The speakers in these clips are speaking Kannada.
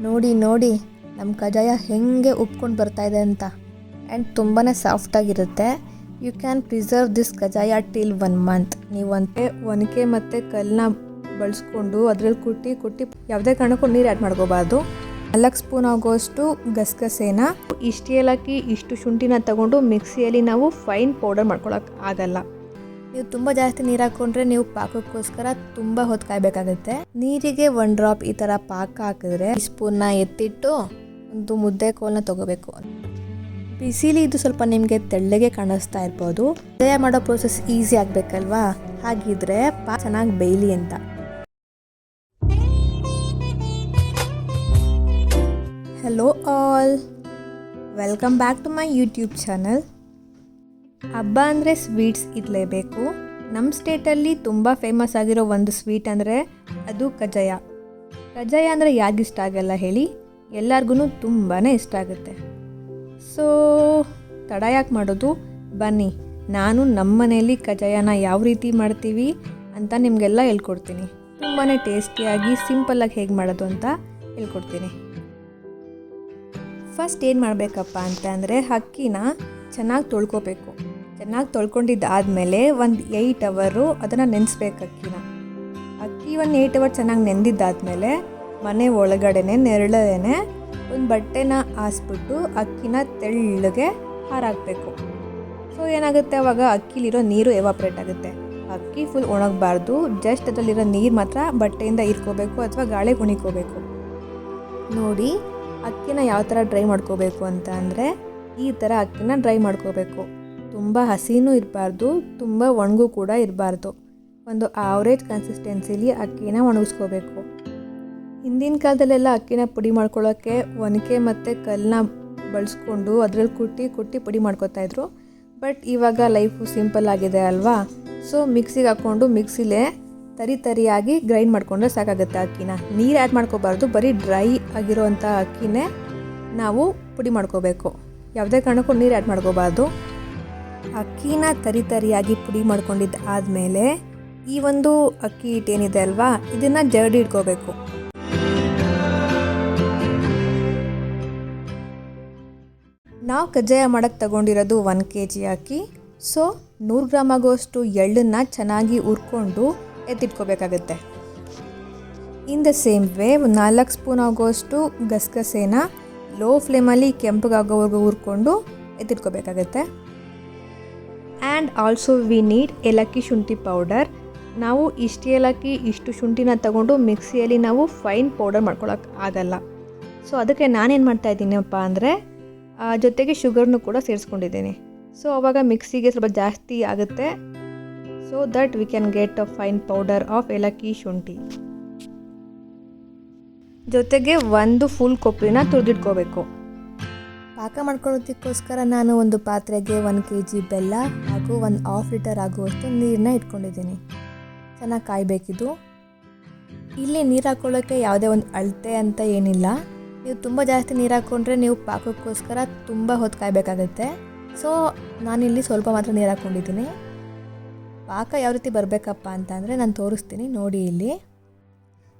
ನೋಡಿ ನೋಡಿ ನಮ್ಮ ಕಜಾಯ ಹೆಂಗೆ ಉಪ್ಕೊಂಡು ಬರ್ತಾ ಇದೆ ಅಂತ. ಆ್ಯಂಡ್ ತುಂಬಾ ಸಾಫ್ಟಾಗಿರುತ್ತೆ you can preserve this kajjaya till one month ನೀವು ಅಂತೆ ಒನಕೆ ಮತ್ತು ಕಲ್ಲನ್ನ ಬಳಸ್ಕೊಂಡು ಅದರಲ್ಲಿ ಕುಟ್ಟಿ ಕುಟ್ಟಿ ಯಾವುದೇ ಕಾರಣಕ್ಕೂ ನೀರು ಆ್ಯಡ್ ಮಾಡ್ಕೋಬಾರ್ದು. ನಾಲ್ಕು ಸ್ಪೂನ್ ಆಗೋಷ್ಟು ಗಸಗಸೆನ, ಇಷ್ಟು ಏಲಕ್ಕಿ, ಇಷ್ಟು ಶುಂಠಿನ ತಗೊಂಡು ಮಿಕ್ಸಿಯಲ್ಲಿ ನಾವು ಫೈನ್ ಪೌಡರ್ ಮಾಡ್ಕೊಳಕ್ಕೆ ಆಗಲ್ಲ. ನೀವು ತುಂಬ ಜಾಸ್ತಿ ನೀರು ಹಾಕ್ಕೊಂಡ್ರೆ ನೀವು ಪಾಕಕ್ಕೋಸ್ಕರ ತುಂಬ ಹೊತ್ತು ಕಾಯಬೇಕಾಗುತ್ತೆ. ನೀರಿಗೆ ಒನ್ ಡ್ರಾಪ್ ಈ ಥರ ಪಾಕ ಹಾಕಿದ್ರೆ ಸ್ಪೂನ್ನ ಎತ್ತಿಟ್ಟು ಒಂದು ಮುದ್ದೆ ಕೋಲ್ನ ತಗೋಬೇಕು. ಬಿಸಿಲಿ ಇದು ಸ್ವಲ್ಪ ನಿಮಗೆ ತೆಳ್ಳಗೆ ಕಾಣಿಸ್ತಾ ಇರ್ಬೋದು. ಮುದ್ದೆ ಮಾಡೋ ಪ್ರೋಸೆಸ್ ಈಸಿ ಆಗಬೇಕಲ್ವಾ? ಹಾಗಿದ್ರೆ ಪಾ ಚೆನ್ನಾಗಿ ಬೇಯಲಿ ಅಂತ. Hello all welcome back to my YouTube channel ಹಬ್ಬ ಅಂದರೆ ಸ್ವೀಟ್ಸ್ ಇರಲೇಬೇಕು. ನಮ್ಮ ಸ್ಟೇಟಲ್ಲಿ ತುಂಬ ಫೇಮಸ್ ಆಗಿರೋ ಒಂದು ಸ್ವೀಟ್ ಅಂದರೆ ಅದು ಕಜ್ಜಾಯ. ಕಜ್ಜಾಯ ಅಂದರೆ ಯಾರಿಗಿಷ್ಟ ಆಗಲ್ಲ ಹೇಳಿ ಎಲ್ಲರಿಗೂ ತುಂಬಾ ಇಷ್ಟ ಆಗುತ್ತೆ. ಸೊ, ತಡ ಯಾಕೆ ಮಾಡೋದು? ಬನ್ನಿ, ನಾನು ನಮ್ಮ ಮನೆಯಲ್ಲಿ ಕಜ್ಜಾಯನ ಯಾವ ರೀತಿ ಮಾಡ್ತೀವಿ ಅಂತ ನಿಮಗೆಲ್ಲ ಹೇಳ್ಕೊಡ್ತೀನಿ. ತುಂಬಾ ಟೇಸ್ಟಿಯಾಗಿ ಸಿಂಪಲ್ಲಾಗಿ ಹೇಗೆ ಮಾಡೋದು ಅಂತ ಹೇಳ್ಕೊಡ್ತೀನಿ. ಫಸ್ಟ್ ಏನು ಮಾಡಬೇಕಪ್ಪ ಅಂತ ಅಂದರೆ ಅಕ್ಕಿನ ಚೆನ್ನಾಗಿ ತೊಳ್ಕೊಬೇಕು. ಚೆನ್ನಾಗಿ ತೊಳ್ಕೊಂಡಿದ್ದಾದಮೇಲೆ ಒಂದು ಏಯ್ಟ್ ಅವರು ಅದನ್ನು ನೆನೆಸ್ಬೇಕು ಅಕ್ಕಿನ. ಅಕ್ಕಿ ಒಂದು ಏಯ್ಟ್ ಅವರ್ ಚೆನ್ನಾಗಿ ನೆಂದಿದ್ದಾದಮೇಲೆ ಮನೆ ಒಳಗಡೆನೆ, ನೆರಳೇನೆ ಒಂದು ಬಟ್ಟೆನ ಹಾಸ್ಬಿಟ್ಟು ಅಕ್ಕಿನ ತೆಳ್ಳಗೆ ಹಾರಾಕಬೇಕು. ಸೊ ಏನಾಗುತ್ತೆ? ಅವಾಗ ಅಕ್ಕಿಲಿರೋ ನೀರು ಎವಾಪ್ರೇಟ್ ಆಗುತ್ತೆ. ಅಕ್ಕಿ ಫುಲ್ ಒಣಗಬಾರ್ದು. ಜಸ್ಟ್ ಅದರಲ್ಲಿರೋ ನೀರು ಮಾತ್ರ ಬಟ್ಟೆಯಿಂದ ಇರ್ಕೋಬೇಕು ಅಥವಾ ಗಾಳಿ ಉಣಿಕೋಬೇಕು. ನೋಡಿ, ಅಕ್ಕಿನ ಯಾವ ಥರ ಡ್ರೈ ಮಾಡ್ಕೋಬೇಕು ಅಂತ ಅಂದರೆ ಈ ಥರ ಅಕ್ಕಿನ ಡ್ರೈ ಮಾಡ್ಕೋಬೇಕು. ತುಂಬ ಹಸಿನೂ ಇರಬಾರ್ದು, ತುಂಬ ಒಣಗೂ ಕೂಡ ಇರಬಾರ್ದು. ಒಂದು ಆವ್ರೇಜ್ ಕನ್ಸಿಸ್ಟೆನ್ಸಿಲಿ ಅಕ್ಕಿನ ಒಣಗಿಸ್ಕೋಬೇಕು. ಹಿಂದಿನ ಕಾಲದಲ್ಲೆಲ್ಲ ಅಕ್ಕಿನ ಪುಡಿ ಮಾಡ್ಕೊಳ್ಳೋಕ್ಕೆ ಒನಕೆ ಮತ್ತು ಕಲ್ಲನ್ನ ಬಳಸ್ಕೊಂಡು ಅದರಲ್ಲಿ ಕುಟ್ಟಿ ಕುಟ್ಟಿ ಪುಡಿ ಮಾಡ್ಕೋತಾಯಿದ್ರು ಬಟ್ ಇವಾಗ ಲೈಫು ಸಿಂಪಲ್ ಆಗಿದೆ ಅಲ್ವಾ? ಸೊ ಮಿಕ್ಸಿಗೆ ಹಾಕ್ಕೊಂಡು ಮಿಕ್ಸಿಲೇ ತರಿ ತರಿಯಾಗಿ ಗ್ರೈಂಡ್ ಮಾಡ್ಕೊಂಡ್ರೆ ಸಾಕಾಗುತ್ತೆ ಅಕ್ಕಿನ. ನೀರು ಆ್ಯಡ್ ಮಾಡ್ಕೋಬಾರ್ದು, ಬರೀ ಡ್ರೈ ಆಗಿರೋವಂಥ ಅಕ್ಕಿನೇ ನಾವು ಪುಡಿ ಮಾಡ್ಕೋಬೇಕು. ಯಾವುದೇ ಕಾರಣಕ್ಕೂ ನೀರು ಆ್ಯಡ್ ಮಾಡ್ಕೋಬಾರ್ದು. ಅಕ್ಕಿನ ತರಿ ತರಿಯಾಗಿ ಪುಡಿ ಮಾಡ್ಕೊಂಡಿದ್ದು ಆದಮೇಲೆ ಈ ಒಂದು ಅಕ್ಕಿ ಹಿಟ್ಟು ಏನಿದೆ ಅಲ್ವಾ? ಇದನ್ನು ಜರಡಿ ಇಟ್ಕೋಬೇಕು. ನಾವು ಕಜ್ಜಾಯ ಮಾಡೋಕ್ಕೆ ತಗೊಂಡಿರೋದು ಒನ್ ಕೆ ಜಿ ಅಕ್ಕಿ. ಸೊ, ನೂರು ಗ್ರಾಮ್ ಆಗೋಷ್ಟು ಎಳ್ಳನ್ನು ಚೆನ್ನಾಗಿ ಉರ್ಕೊಂಡು ಎತ್ತಿಟ್ಕೋಬೇಕಾಗತ್ತೆ. ಇನ್ ದ ಸೇಮ್ ವೇ ನಾಲ್ಕು ಸ್ಪೂನ್ ಆಗೋಷ್ಟು ಗಸಗಸೆನ ಲೋ ಫ್ಲೇಮಲ್ಲಿ ಕೆಂಪಗಾಗೋವರೆಗೂ ಹುರ್ಕೊಂಡು ಎತ್ತಿಟ್ಕೋಬೇಕಾಗತ್ತೆ. And also we need elakki shunti powder ನಾವು ಇಷ್ಟು ಏಲಕ್ಕಿ, ಇಷ್ಟು ಶುಂಠಿನ ತಗೊಂಡು ಮಿಕ್ಸಿಯಲ್ಲಿ ನಾವು ಫೈನ್ ಪೌಡರ್ ಮಾಡ್ಕೊಳಕ್ಕೆ ಆಗಲ್ಲ. ಸೊ ಅದಕ್ಕೆ ನಾನೇನು ಮಾಡ್ತಾ ಇದ್ದೀನಪ್ಪ ಅಂದರೆ ಜೊತೆಗೆ ಶುಗರ್ನು ಕೂಡ ಸೇರಿಸ್ಕೊಂಡಿದ್ದೀನಿ. ಸೊ ಅವಾಗ ಮಿಕ್ಸಿಗೆ ಸ್ವಲ್ಪ ಜಾಸ್ತಿ ಆಗುತ್ತೆ. So that we can get a fine powder of elakki shunti. ಜೊತೆಗೆ ಒಂದು ಫುಲ್ ಕೊಪ್ಪಿನ ತುರಿದಿಟ್ಕೋಬೇಕು. ಪಾಕ ಮಾಡ್ಕೊಳ್ಳೋದಕ್ಕೋಸ್ಕರ ನಾನು ಒಂದು ಪಾತ್ರೆಗೆ ಒಂದು ಕೆ ಜಿ ಬೆಲ್ಲ ಹಾಗೂ ಒಂದು ಹಾಫ್ ಲೀಟರ್ ಆಗುವಷ್ಟು ನೀರನ್ನ ಇಟ್ಕೊಂಡಿದ್ದೀನಿ. ಚೆನ್ನಾಗಿ ಕಾಯಬೇಕಿದು. ಇಲ್ಲಿ ನೀರು ಹಾಕ್ಕೊಳ್ಳೋಕ್ಕೆ ಯಾವುದೇ ಒಂದು ಅಳತೆ ಅಂತ ಏನಿಲ್ಲ. ನೀವು ತುಂಬ ಜಾಸ್ತಿ ನೀರು ಹಾಕ್ಕೊಂಡ್ರೆ ನೀವು ಪಾಕಕ್ಕೋಸ್ಕರ ತುಂಬ ಹೊತ್ತು ಕಾಯಬೇಕಾಗತ್ತೆ. ಸೊ ನಾನಿಲ್ಲಿ ಸ್ವಲ್ಪ ಮಾತ್ರ ನೀರು ಹಾಕ್ಕೊಂಡಿದ್ದೀನಿ ಪಾಕ ಯಾವ ರೀತಿ ಬರಬೇಕಪ್ಪ ಅಂತ ಅಂದರೆ ನಾನು ತೋರಿಸ್ತೀನಿ, ನೋಡಿ ಇಲ್ಲಿ.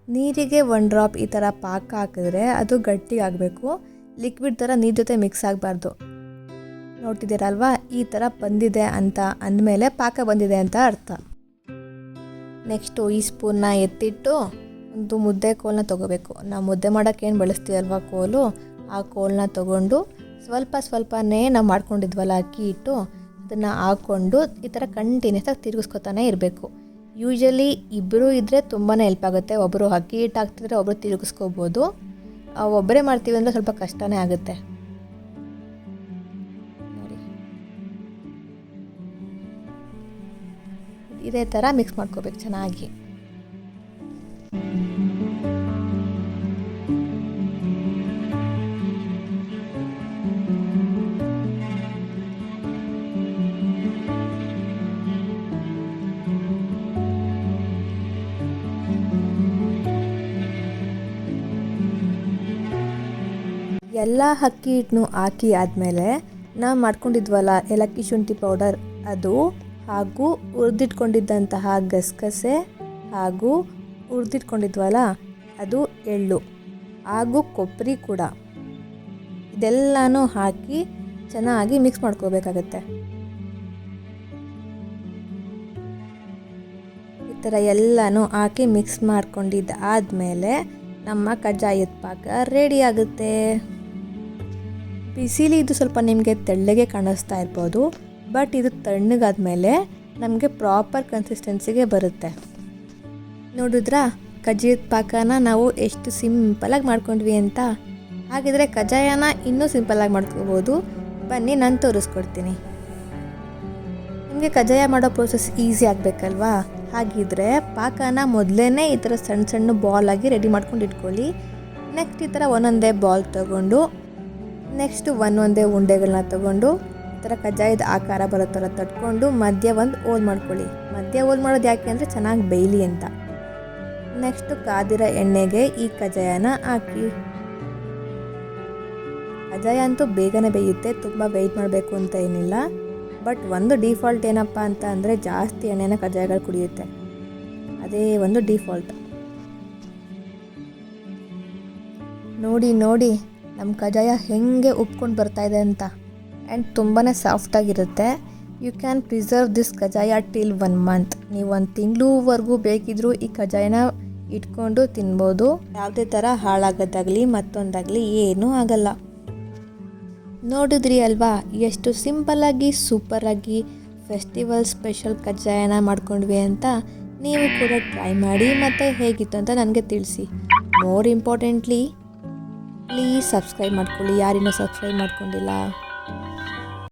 ನೀರಿಗೆ ಒನ್ ಡ್ರಾಪ್ ಈ ಥರ ಪಾಕ ಹಾಕಿದ್ರೆ ಅದು ಗಟ್ಟಿಯಾಗಬೇಕು. ಲಿಕ್ವಿಡ್ ಥರ ನೀರು ಜೊತೆ ಮಿಕ್ಸ್ ಆಗಬಾರ್ದು. ನೋಡ್ತಿದ್ದೀರಲ್ವಾ? ಈ ಥರ ಬಂದಿದೆ ಅಂತ ಅಂದಮೇಲೆ ಪಾಕ ಬಂದಿದೆ ಅಂತ ಅರ್ಥ. ನೆಕ್ಸ್ಟು ಈ ಸ್ಪೂನ್ನ ಎತ್ತಿಟ್ಟು ಒಂದು ಮುದ್ದೆ ಕೋಲನ್ನ ತೊಗೋಬೇಕು. ನಾವು ಮುದ್ದೆ ಮಾಡೋಕ್ಕೆ ಏನು ಬಳಸ್ತೀವಲ್ವ ಕೋಲು? ಆ ಕೋಲನ್ನ ತೊಗೊಂಡು ಸ್ವಲ್ಪ ಸ್ವಲ್ಪನೇ ನಾವು ಮಾಡ್ಕೊಂಡಿದ್ವಲ್ಲ ಅಕ್ಕಿ ಇಟ್ಟು ಅದನ್ನು ಹಾಕ್ಕೊಂಡು ಈ ಥರ ಕಂಟಿನ್ಯೂಸಾಗಿ ತಿರುಗಿಸ್ಕೊತಾನೆ ಇರಬೇಕು. ಯೂಶಲಿ ಇಬ್ಬರು ಇದ್ದರೆ ತುಂಬಾ ಹೆಲ್ಪ್ ಆಗುತ್ತೆ. ಒಬ್ಬರು ಅಕ್ಕಿ ಹಿಟ್ಟು ಹಾಕ್ತಿದ್ರೆ ಒಬ್ಬರು ತಿರುಗಿಸ್ಕೋಬೋದು. ಒಬ್ಬರೇ ಮಾಡ್ತೀವಿ ಅಂದರೆ ಸ್ವಲ್ಪ ಕಷ್ಟನೇ ಆಗುತ್ತೆ. ಇದೇ ಥರ ಮಿಕ್ಸ್ ಮಾಡ್ಕೋಬೇಕು ಚೆನ್ನಾಗಿ. ಎಲ್ಲ ಅಕ್ಕಿ ಹಿಟ್ಟನ್ನು ಹಾಕಿ ಆದಮೇಲೆ ನಾವು ಮಾಡ್ಕೊಂಡಿದ್ವಲ್ಲ ಏಲಕ್ಕಿ ಶುಂಠಿ ಪೌಡರ್ ಅದು ಹಾಗೂ ಹುರಿದಿಟ್ಕೊಂಡಿದ್ದಂತಹ ಗಸಗಸೆ ಹಾಗೂ ಹುರಿದಿಟ್ಕೊಂಡಿದ್ವಲ್ಲ ಅದು ಎಳ್ಳು ಹಾಗೂ ಕೊಬ್ಬರಿ ಕೂಡ. ಇದೆಲ್ಲನೂ ಹಾಕಿ ಚೆನ್ನಾಗಿ ಮಿಕ್ಸ್ ಮಾಡ್ಕೋಬೇಕಾಗತ್ತೆ. ಈ ಥರ ಎಲ್ಲನೂ ಹಾಕಿ ಮಿಕ್ಸ್ ಮಾಡ್ಕೊಂಡಿದ್ದಾದಮೇಲೆ ನಮ್ಮ ಕಜ್ಜಾಯದ ಪಾಕ ರೆಡಿ ಆಗುತ್ತೆ. ಬಿಸಿಲಿ ಇದು ಸ್ವಲ್ಪ ನಿಮಗೆ ತೆಳ್ಳಗೆ ಕಾಣಿಸ್ತಾ ಇರ್ಬೋದು ಬಟ್ ಇದು ತಣ್ಣಗಾದ್ಮೇಲೆ ನಮಗೆ ಪ್ರಾಪರ್ ಕನ್ಸಿಸ್ಟೆನ್ಸಿಗೆ ಬರುತ್ತೆ. ನೋಡಿದ್ರಾ ಕಜ್ಜಾಯದ ಪಾಕನ ನಾವು ಎಷ್ಟು ಸಿಂಪಲಾಗಿ ಮಾಡ್ಕೊಂಡ್ವಿ ಅಂತ? ಹಾಗಿದ್ರೆ ಕಜ್ಜಾಯನ ಇನ್ನೂ ಸಿಂಪಲಾಗಿ ಮಾಡ್ಕೋಬೋದು. ಬನ್ನಿ, ನಾನು ತೋರಿಸ್ಕೊಡ್ತೀನಿ. ನಿಮಗೆ ಕಜ್ಜಾಯ ಮಾಡೋ ಪ್ರೋಸೆಸ್ ಈಸಿ ಆಗಬೇಕಲ್ವಾ? ಹಾಗಿದ್ರೆ ಪಾಕನ ಮೊದಲೇ ಈ ಥರ ಸಣ್ಣ ಸಣ್ಣ ಬಾಲ್ ಆಗಿ ರೆಡಿ ಮಾಡ್ಕೊಂಡು ಇಟ್ಕೊಳ್ಳಿ. ನೆಕ್ಸ್ಟ್ ಈ ಥರ ಒಂದೊಂದೇ ಬಾಲ್ ತಗೊಂಡು ನೆಕ್ಸ್ಟು ಒಂದೊಂದೇ ಉಂಡೆಗಳನ್ನ ತಗೊಂಡು ಈ ಥರ ಕಜ್ಜಾಯದ ಆಕಾರ ಬರೋ ಥರ ತಟ್ಕೊಂಡು ಮಧ್ಯ ಒಂದು ಓಲ್ ಮಾಡ್ಕೊಳ್ಳಿ. ಮಧ್ಯ ಓಲ್ ಮಾಡೋದು ಯಾಕೆ ಅಂದರೆ ಚೆನ್ನಾಗಿ ಬೇಯಲಿ ಅಂತ. ನೆಕ್ಸ್ಟು ಕಾದಿರೋ ಎಣ್ಣೆಗೆ ಈ ಕಜ್ಜಾಯನ ಹಾಕಿ. ಕಜ್ಜಾಯ ಅಂತೂ ಬೇಗನೆ ಬೇಯುತ್ತೆ, ತುಂಬ ವೆಯ್ಟ್ ಮಾಡಬೇಕು ಅಂತ ಏನಿಲ್ಲ. ಬಟ್ ಒಂದು ಡಿಫಾಲ್ಟ್ ಏನಪ್ಪ ಅಂತ ಅಂದರೆ ಜಾಸ್ತಿ ಎಣ್ಣೆನ ಕಜ್ಜಾಯಗಳು ಕುಡಿಯುತ್ತೆ. ಅದೇ ಒಂದು ಡಿಫಾಲ್ಟ್ ನೋಡಿ ನೋಡಿ. ನಮ್ಮ ಕಜಾಯ ಹೇಗೆ ಉಪ್ಕೊಂಡು ಬರ್ತಾ ಇದೆ ಅಂತ. ಆ್ಯಂಡ್ ತುಂಬಾ ಸಾಫ್ಟಾಗಿರುತ್ತೆ you can preserve this kajjaya till one month ನೀವು ಒಂದು ತಿಂಗಳವರೆಗೂ ಬೇಕಿದ್ದರೂ ಈ ಕಜಾಯನ ಇಟ್ಕೊಂಡು ತಿನ್ಬೋದು. ಯಾವುದೇ ಥರ ಹಾಳಾಗೋದಾಗಲಿ, ಮತ್ತೊಂದಾಗಲಿ ಏನೂ ಆಗಲ್ಲ. ನೋಡಿದ್ರಿ ಅಲ್ವಾ, ಎಷ್ಟು ಸಿಂಪಲ್ಲಾಗಿ ಸೂಪರಾಗಿ ಫೆಸ್ಟಿವಲ್ ಸ್ಪೆಷಲ್ ಕಜ್ಜಾಯನ ಮಾಡ್ಕೊಂಡ್ವಿ ಅಂತ ನೀವು ಕೂಡ ಟ್ರೈ ಮಾಡಿ ಮತ್ತು ಹೇಗಿತ್ತು ಅಂತ ನನಗೆ ತಿಳಿಸಿ. ಮೋರ್ ಇಂಪಾರ್ಟೆಂಟ್ಲಿ ಪ್ಲೀಸ್ ಸಬ್ಸ್ಕ್ರೈಬ್ ಮಾಡ್ಕೊಳ್ಳಿ. ಯಾರಿನ್ನೂ ಸಬ್ಸ್ಕ್ರೈಬ್ ಮಾಡ್ಕೊಂಡಿಲ್ಲ.